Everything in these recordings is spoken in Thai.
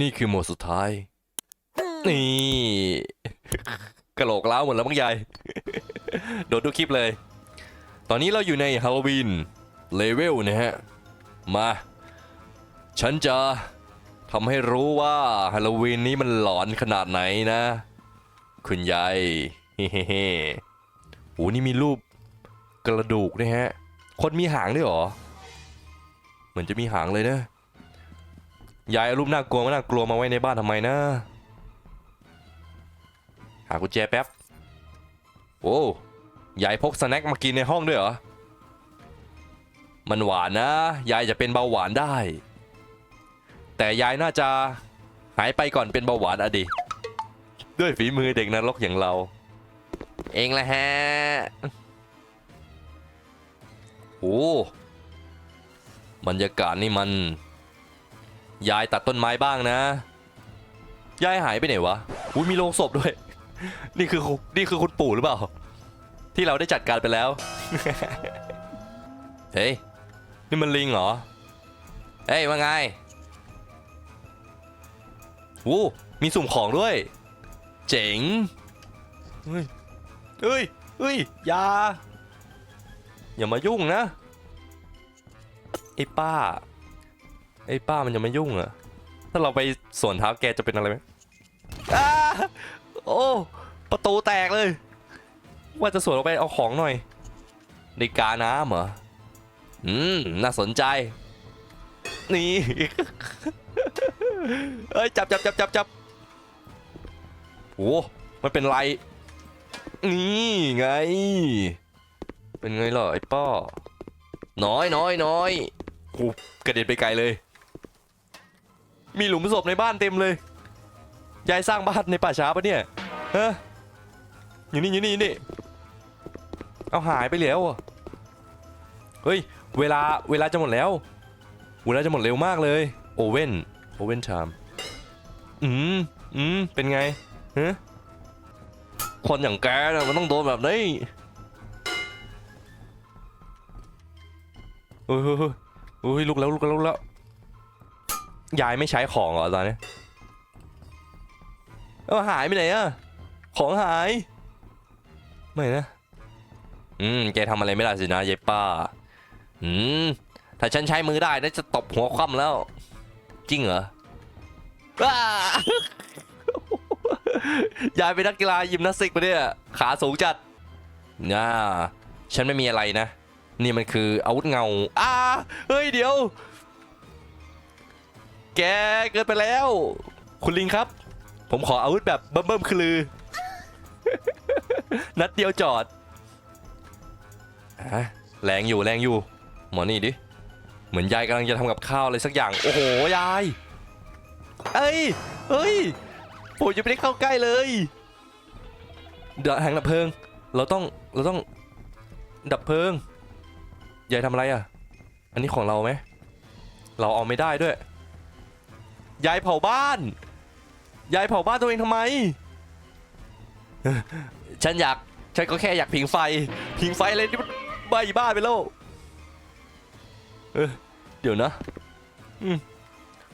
นี่คือโหมดสุดท้าย นี่ กระโหลกล้าวหมดแล้วมั้งยาย โดดดูคลิปเลย ตอนนี้เราอยู่ในฮาโลวีนเลเวลนะฮะ มา ฉันจะทำให้รู้ว่าฮาโลวีนนี้มันหลอนขนาดไหนนะ คุณยายเฮ้เฮ้โอ้นี่มีรูปกระดูกนะฮะ คนมีหางด้วยเหรอ เหมือนจะมีหางเลยนะ ยายเอารูปน่ากลัวมาน่ากลัวมาไว้ในบ้านทำไมนะ หากุญแจแป๊บ โอ้ยายพกสแน็คมากินในห้องด้วยเหรอ มันหวานนะ ยายจะเป็นเบาหวานได้ แต่ยายน่าจะหายไปก่อนเป็นเบาหวานอะดิด้วยฝีมือเด็กนรกอย่างเรา เองแหละฮะโอ้บรรยากาศนี่มัน ยายตัดต้นไม้บ้างนะ ยายหายไปไหนวะอุ้ยมีโลงศพด้วย นี่คือคุณนี่คือคุณปู่หรือเปล่า ที่เราได้จัดการไปแล้ว เฮ้ย นี่มันลิงเหรอ เฮ้ยว่าไงวู้มีสุ่มของด้วย เจ๋ง เฮ้ย เฮ้ย เฮ้ยยาอย่ามายุ่งนะ ไอ้ป้า ไอ้ป้ามันจะมายุ่งเหรอะถ้าเราไปสวนเท้าแกจะเป็นอะไรไหมอ้าโอ้ประตูแตกเลย ว่าจะสวนออกไปเอาของหน่อยในกาน้ำเหรออืมน่าสนใจ นี่เอ้ยจับจับจับจับจับโอ้มันเป็นไร นี่ไง เป็นไงล่ะไอ้ป้าน้อยน้อยน้อยโอ้กระเด็นไปไกลเลย มีหลุมศพในบ้านเต็มเลย ยายสร้างบ้านในป่าช้าปะเนี่ยเฮะอยู่นี่อยู่นี่อยู่นี่ เอาหายไปแล้วอะเฮ้ย เวลาเวลาจะหมดแล้ว เวลาจะหมดเร็วมากเลย โอเว่น โอเว่นชามอืมอืมเป็นไงฮะคนอย่างแกนะมันต้องโดนแบบนี้เฮ้ยเฮ้ยเฮ้ยเฮ้ยลุกแล้วลุกแล้วลุกแล้ว ยายไม่ใช้ของเหรอตอนนี้เอาหายไปไหนอะของหาย ไม่นะ อืมแกทำอะไรไม่ได้สินะยายป้า อืม ถ้าฉันใช้มือได้น่าจะตบหัวคว่ำแล้ว จริงเหรอว้ายายเป็นนักกีฬายิมนาสติกปะเนี่ย ขาสูงจัดน่าฉันไม่มีอะไรนะ นี่มันคืออาวุธเงา อ้า เฮ้ยเดี๋ยว แกเกินไปแล้ว คุณลิงครับ ผมขออาวุธแบบเบิ่มๆคือลือ นัดเดียวจอดอะแรงอยู่แรงอยู่ หมอนี่ดิ เหมือนยายกำลังจะทำกับข้าวอะไรสักอย่าง โอ้โห ยาย เอ้ย เฮ้ย ผมยังไม่ได้เข้าใกล้เลย เดี๋ยวแหงดับเพลิง เราต้อง เราต้อง ดับเพลิง ยายทำอะไรอะ อันนี้ของเราไหม เราเอาไม่ได้ด้วย ยายเผาบ้าน ยายเผาบ้านตัวเองทำไม ฉันอยาก ฉันก็แค่อยากผิงไฟ ผิงไฟอะไรนี่มันใบบ้านไปแล้วเออเดี๋ยวนะ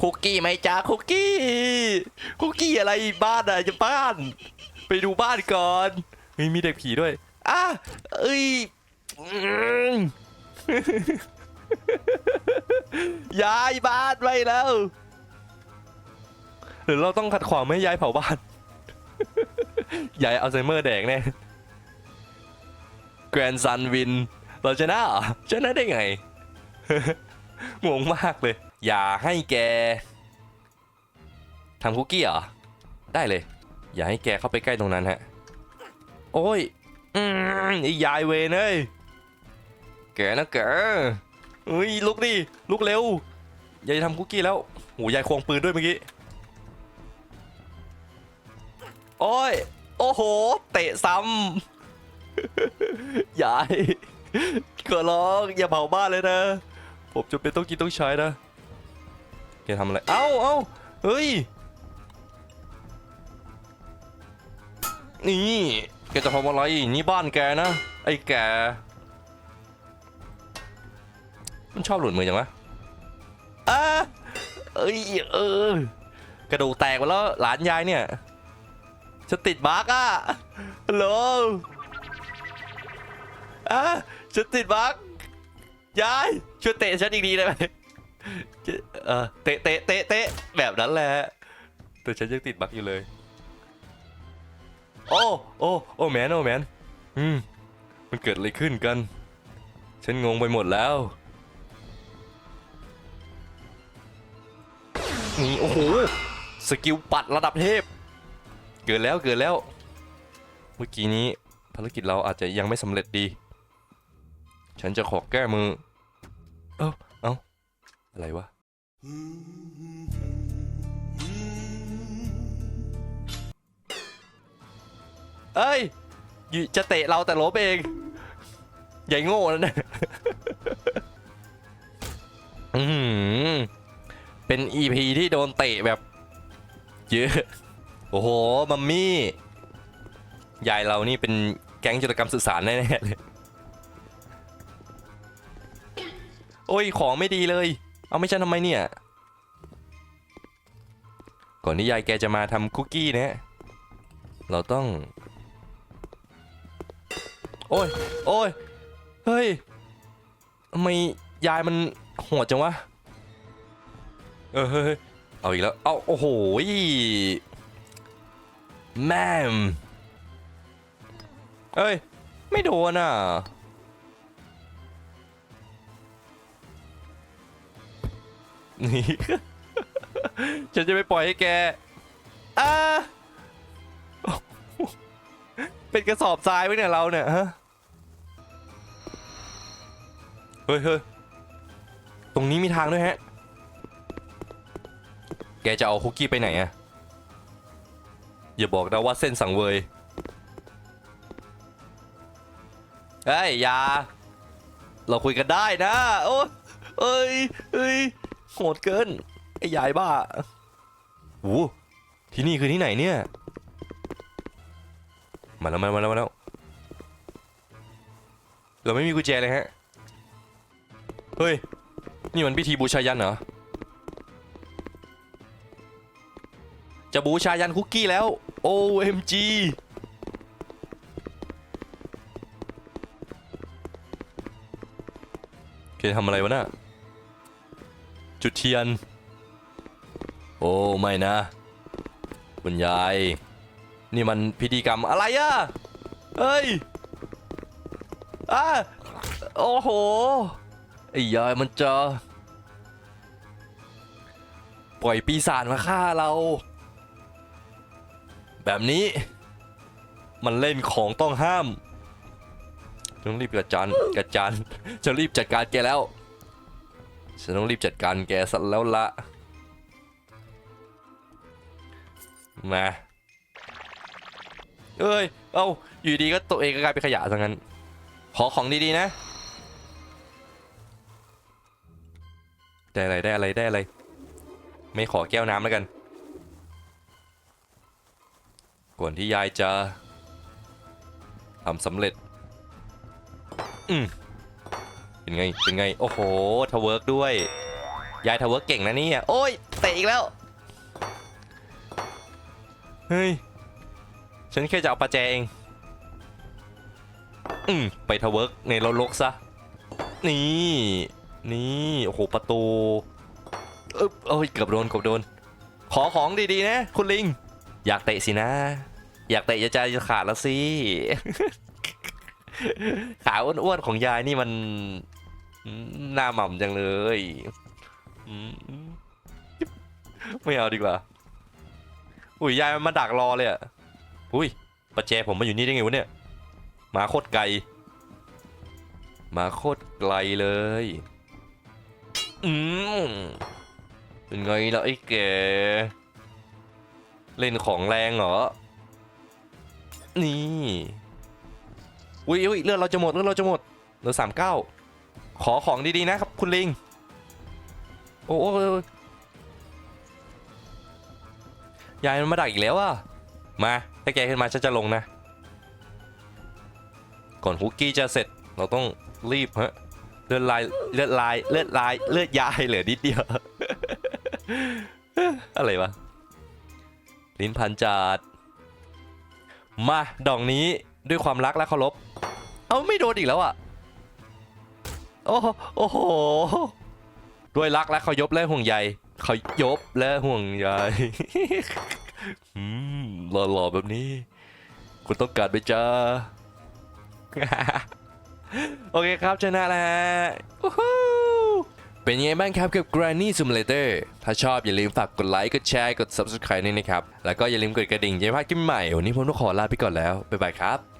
คุกกี้ไหมจ้าคุกกี้ คุกกี้อะไรบ้านอะจะบ้าน ไปดูบ้านก่อนเฮ้ยมีเด็กผีด้วยอะเอ้ยย้ายบ้านไปแล้ว หรือเราต้องขัดขวางไม่ให้ยายเผาบ้าน ยายอัลไซเมอร์แดกแน่แกรนซันวิน เราชนะเหรอชนะได้ไง งงมากเลย อย่าให้แกทำคุกกี้เหรอ ได้เลย อย่าให้แกเข้าไปใกล้ตรงนั้นฮะ โอ้ย อืมไอ้ยายเวนเอ้ยแกนะแกเฮ้ยลุกดิลุกเร็วยายทำคุกกี้แล้วโหยายควงปืนด้วยเมื่อกี้ โอ้ย โอ้โห เตะซ้ำ ยายขอร้องอย่าเผาบ้านเลยนะ ผมจะเป็นต้องกินต้องใช้นะแกทำอะไร เอ้าเอ้าเฮ้ย นี่แกจะทำอะไร นี่บ้านแกนะ ไอ้แก มันชอบหลุดมือจังวะอะเอ้ยเออกระดูกแตกไปแล้วหลานยายเนี่ย ฉันติดบั๊กอะฮัลโหลอะฉันติดบั๊กยายช่วยเตะฉันอีกทีได้ไหมเออเตะเตะเตะเตะแบบนั้นแหละแต่ฉันยังติดบั๊กอยู่เลย โอ้โอ้โอ้แมนโอ้แมนอืมมันเกิดอะไรขึ้นกัน ฉันงงไปหมดแล้วนี่โอ้โหสกิลปัดระดับเทพ เกิดแล้วเกิดแล้ว เมื่อกี้นี้ภารกิจเราอาจจะยังไม่สำเร็จดี ฉันจะขอแก้มือ เอ้าเอ้าอะไรวะ เอ้ยจะเตะเราแต่ลบเอง ใหญ่โง่นั่นนะอือหือเป็น EP ที่โดนเตะแบบ เยอะ อ้โห มัมมี่ ยายเรานี่เป็นแก๊งจุลกรรมสื่อสารแน่ๆเลย โอ้ย ของไม่ดีเลย เอาไม่ใช่ทำไมเนี่ย ก่อนที่ยายแกจะมาทำคุกกี้เนี่ยเราต้อง โอ้ย โอ้ย เฮ้ยทำไมยายมันโหดจังวะ เออเฮ้ยเอาอีกแล้ว เอาโอ้โห แม่มเอ้ย ไม่โดนอะ นี่ ฉันจะไม่ปล่อยให้แกอ่าเป็นกระสอบทรายไว้เนี่ยเราเนี่ยฮะ เฮ้ยเฮ้ยตรงนี้มีทางด้วยฮะ แกจะเอาคุกกี้ไปไหนอะ อย่าบอกนะว่าเส้นสังเวย เฮ้ยอยา เราคุยกันได้นะ โอ้เอ้ยเอ้ยโหดเกิน ไอ้ยายบ้าโอ้ที่นี่คือที่ไหนเนี่ย มาแล้วมาแล้วมาแล้วมาแล้วเราไม่มีกุญแจเลยฮะ เฮ้ย นี่มันพิธีบูชายันเหรอจะบูชายันคุกกี้แล้ว OMG เคทำอะไรวะน่ะ จุดเทียน โอ้ไม่นะ คุณยาย นี่มันพิธีกรรมอะไรอะเฮ้ยอะโอ้โห ไอ้ยายมันจะ ปล่อยปีศาจมาฆ่าเรา แบบนี้ มันเล่นของต้องห้ามต้องรีบกระจานกระจานจะรีบจัดการแกแล้วฉันต้องรีบจัดการแกสัแล้วละมาเอ้ย เอาอยู่ดีก็ตัวเองก็กลายเป็นขยะซะงั้น ขอของดีๆนะ ได้อะไรได้อะไรได้อะไร ไม่ขอแก้วน้ำแล้วกัน ก่อนที่ยายจะทำสำเร็จ อืมเป็นไง เป็นไง โอ้โหทเวิร์กด้วย ยายทเวิร์กเก่งนะนี่โอ้ย เตะอีกแล้ว เฮ้ย ฉันแค่จะเอาประแจเอง อืมไปทเวิร์กในรลกซะ นี่ นี่ โอ้โห ประตูอยเอ้ยเกือบโดนเกือบโดน ขอของดีๆนะ คุณลิง อยากเตะสินะ อยากเตะจะใจจะขาดแล้วสิ ขาอ้วนๆของยายนี่มันหน้าหม่ำจังเลยไม่เอาดีกว่า อุ้ยยายมันมาดักรอเลยอะ อุ้ยประแจผมมาอยู่นี่ได้ไงวะเนี่ยมาโคตรไกล มาโคตรไกลเลย อืมเป็นไงล่ะไอ้แก เล่นของแรงเหรอ นี่อุ้ยอุ้ยเลือดเราจะหมดเลือดเราจะหมดเหลือสามเก้าขอของดีๆนะครับ คุณลิง โอ้โยายมันมาดักอีกแล้วอะ มา ถ้าแกขึ้นมาฉันจะลงนะ ก่อนคุกกี้จะเสร็จเราต้องรีบฮะเลือดลายเลือดลายเลือดลายเลือดยายเหลือนิดเดียว อะไรวะ ลิ้นพันจัดมาดอกนี้ด้วยความรักและเคารพเอาไม่โดนอีกแล้วอะโอ้โหโอ้โหด้วยรักและเคารพและห่วงใยเคารพและห่วงใยหล่อๆแบบนี้ คุณต้องการไหมจ้าโอเคครับชนะแล้วฮะ เป็นยังไงบ้างครับกับ Granny Simulator ถ้าชอบอย่าลืมฝากกดไลค์ กดแชร์ กด Subscribe ด้วยนะครับ แล้วก็อย่าลืมกดกระดิ่งจะไม่พลาดคลิปใหม่ วันนี้ผมต้องขอลาไปก่อนแล้ว บ๊ายบายครับ